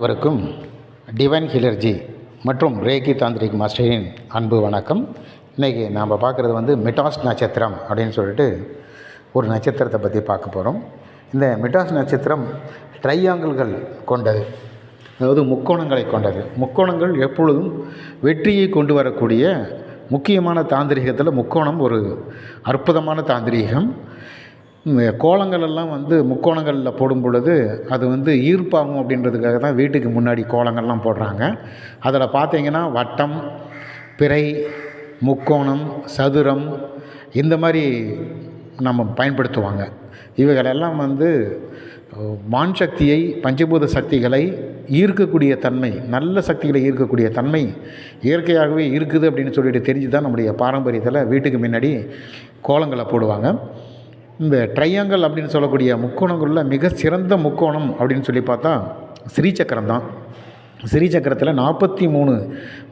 இவருக்கும் டிவைன் ஹிலர்ஜி மற்றும் ரேகி தாந்திரிக் மாஸ்டரின் அன்பு வணக்கம். இன்றைக்கி நாம் பார்க்குறது வந்து மிட்டாஸ் நட்சத்திரம் அப்படின்னு சொல்லிட்டு ஒரு நட்சத்திரத்தை பற்றி பார்க்க போகிறோம் இந்த மிட்டாஸ் நட்சத்திரம் ட்ரையாங்கிள்கள் கொண்டது. அதாவது முக்கோணங்களை கொண்டது. முக்கோணங்கள் எப்பொழுதும் வெற்றியை கொண்டு வரக்கூடிய முக்கியமான தாந்திரிகத்தில் முக்கோணம் ஒரு அற்புதமான தாந்திரீகம். கோலங்கள் எல்லாம் வந்து முக்கோணங்களில் போடும் பொழுது அது வந்து ஈர்ப்பாகும் அப்படின்றதுக்காக தான் வீட்டுக்கு முன்னாடி கோலங்கள்லாம் போடுறாங்க. அதில் பார்த்தீங்கன்னா வட்டம் பிறை முக்கோணம் சதுரம் இந்த மாதிரி நம்ம பயன்படுத்துவாங்க. இவைகளெல்லாம் வந்து வான் சக்தியை பஞ்சபூத சக்திகளை ஈர்க்கக்கூடிய தன்மை நல்ல சக்திகளை ஈர்க்கக்கூடிய தன்மை இயற்கையாகவே இருக்குது அப்படின்னு சொல்லிட்டு தெரிஞ்சு தான் நம்முடைய பாரம்பரியத்தில் வீட்டுக்கு முன்னாடி கோலங்களை போடுவாங்க. இந்த ட்ரையாங்கல் அப்படின்னு சொல்லக்கூடிய முக்கோணங்களில் மிக சிறந்த முக்கோணம் அப்படின்னு சொல்லி பார்த்தா ஸ்ரீசக்கரம் தான். ஸ்ரீசக்கரத்தில் நாற்பத்தி மூணு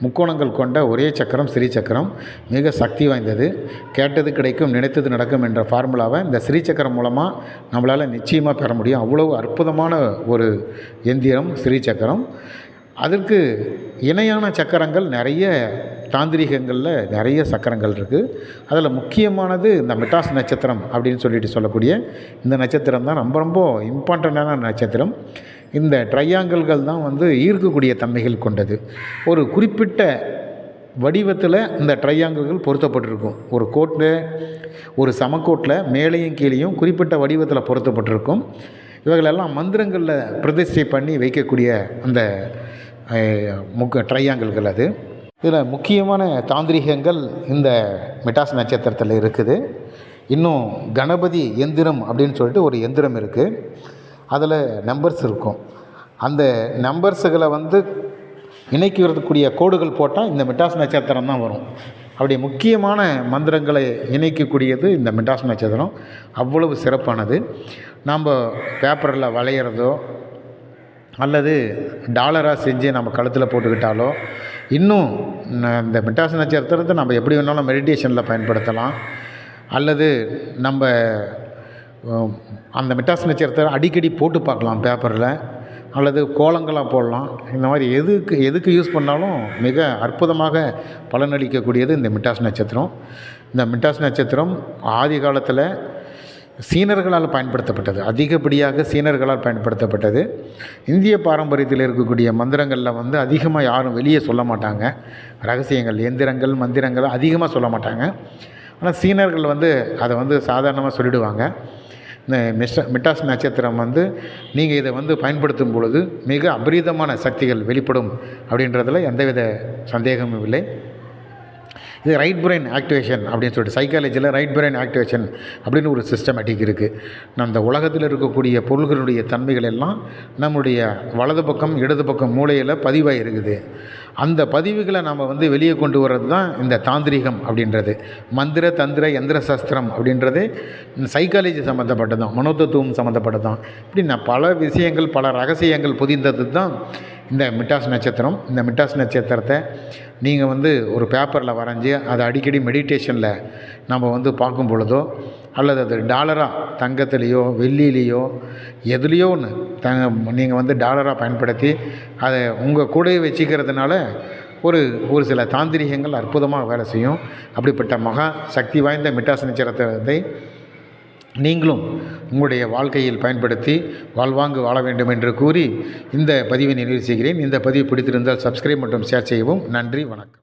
முக்கோணங்கள் கொண்ட ஒரே சக்கரம் ஸ்ரீசக்கரம். மிக சக்தி வாய்ந்தது. கேட்டது கிடைக்கும் நினைத்தது நடக்கும் என்ற ஃபார்முலாவை இந்த ஸ்ரீசக்கரம் மூலமாக நம்மளால் நிச்சயமாக பெற முடியும். அவ்வளோ அற்புதமான ஒரு எந்திரம் ஸ்ரீசக்கரம். அதற்கு இணையான சக்கரங்கள் நிறைய தாந்திரிகங்களில் நிறைய சக்கரங்கள் இருக்குது அதில் முக்கியமானது இந்த மிட்டாஸ் நட்சத்திரம் அப்படின்னு சொல்லிட்டு சொல்லக்கூடிய இந்த நட்சத்திரம் தான் ரொம்ப ரொம்ப இம்பார்ட்டண்ட்டான நட்சத்திரம். இந்த ட்ரையாங்கிள்கள் தான் வந்து ஈர்க்கக்கூடிய தன்மைகள் கொண்டது. ஒரு குறிப்பிட்ட வடிவத்தில் இந்த ட்ரையாங்கிள்கள் பொருத்தப்பட்டிருக்கும். ஒரு கோட்டில் ஒரு சமக்கோட்டில் மேலேயும் கீழேயும் குறிப்பிட்ட வடிவத்தில் பொருத்தப்பட்டிருக்கும். இவைகளெல்லாம் மந்திரங்களில் பிரதிஷ்டை பண்ணி வைக்கக்கூடிய அந்த முக்க ட்ரையாங்கிள்கள் அது. இதில் முக்கியமான தாந்திரிகங்கள் இந்த மிட்டாஸ் நட்சத்திரத்தில் இருக்குது. இன்னும் கணபதி எந்திரம் அப்படின்னு சொல்லிட்டு ஒரு எந்திரம் இருக்குது அதில் நம்பர்ஸ் இருக்கும். அந்த நம்பர்ஸுகளை வந்து இணைக்கிறதுக்கூடிய கோடுகள் போட்டால் இந்த மிட்டாஸ் நட்சத்திரம் தான் வரும். அப்படி முக்கியமான மந்திரங்களை இணைக்கக்கூடியது இந்த மிட்டாஸ் நட்சத்திரம். அவ்வளவு சிறப்பானது. நாம் பேப்பரில் வளையிறதோ அல்லது டாலராக செஞ்சு நம்ம கழுத்தில் போட்டுக்கிட்டாலோ இன்னும் இந்த மிட்டாஸ் நட்சத்திரத்தை நம்ம எப்படி வேணாலும் மெடிடேஷனில் பயன்படுத்தலாம். அல்லது நம்ம அந்த மிட்டாஸ் நட்சத்திரத்தை அடிக்கடி போட்டு பார்க்கலாம் பேப்பரில் அல்லது கோலங்களாக போடலாம். இந்த மாதிரி எதுக்கு எதுக்கு யூஸ் பண்ணாலும் மிக அற்புதமாக பலனளிக்கக்கூடியது இந்த மிட்டாஸ் நட்சத்திரம். இந்த மிட்டாஸ் நட்சத்திரம் ஆதி காலத்தில் சீனர்களால் பயன்படுத்தப்பட்டது. அதிகப்படியாக சீனர்களால் பயன்படுத்தப்பட்டது. இந்திய பாரம்பரியத்தில் இருக்கக்கூடிய மந்திரங்களில் வந்து அதிகமாக யாரும் வெளியே சொல்ல மாட்டாங்க. ரகசியங்கள் எந்திரங்கள் மந்திரங்கள் அதிகமாக சொல்ல மாட்டாங்க. ஆனால் சீனர்கள் வந்து அதை வந்து சாதாரணமாக சொல்லிவிடுவாங்க இந்த மிஷ மிட்டாஸ் நட்சத்திரம் வந்து நீங்கள் இதை வந்து பயன்படுத்தும் பொழுது மிக அபரீதமான சக்திகள் வெளிப்படும் அப்படின்றதில் எந்தவித சந்தேகமும் இல்லை. இது ரைட் பிரெயின் ஆக்டிவேஷன் அப்படின்னு சொல்லிட்டு சைக்காலஜியில் ரைட் பிரெயின் ஆக்டிவேஷன் அப்படின்னு ஒரு சிஸ்டமேட்டிக் இருக்குது நம்ம உலகத்தில் இருக்கக்கூடிய பொருள்களுடைய தன்மைகள் எல்லாம் நம்முடைய வலது பக்கம் இடது பக்கம் மூளையில் பதிவாக இருக்குது அந்த பதிவுகளை நம்ம வந்து வெளியே கொண்டு வர்றது தான் இந்த தாந்திரிகம் அப்படின்றது. மந்திர தந்திர எந்திர சாஸ்திரம் அப்படின்றது சைக்காலஜி சம்மந்தப்பட்டதான் மனோதத்துவம் சம்மந்தப்பட்டது தான் இப்படி நான் பல விஷயங்கள் பல ரகசியங்கள் புதிந்தது தான் இந்த மிட்டாஸ் நட்சத்திரம் இந்த மிட்டாஸ் நட்சத்திரத்தை நீங்கள் வந்து ஒரு பேப்பரில் வரைஞ்சி அதை அடிக்கடி மெடிடேஷனில் நம்ம வந்து பார்க்கும் பொழுதோ அல்லது அது டாலராக தங்கத்துலேயோ வெள்ளிலேயோ எதுலேயோ ஒன்று தங்க நீங்கள் வந்து டாலராக பயன்படுத்தி அதை உங்கள் கூடவே வச்சுக்கிறதுனால ஒரு ஒரு சில தாந்திரிகங்கள் அற்புதமாக வேலை செய்யும். அப்படிப்பட்ட மகா சக்தி வாய்ந்த மிட்டாஸ் நட்சத்திரத்தை நீங்களும் உங்களுடைய வாழ்க்கையில் பயன்படுத்தி வாழ்வாங்கு வாழ வேண்டும் என்று கூறி இந்த பதிவை நிறைவு செய்கிறேன். இந்த பதிவு பிடித்திருந்தால் சப்ஸ்கிரைப் மற்றும் ஷேர் செய்யவும். நன்றி வணக்கம்.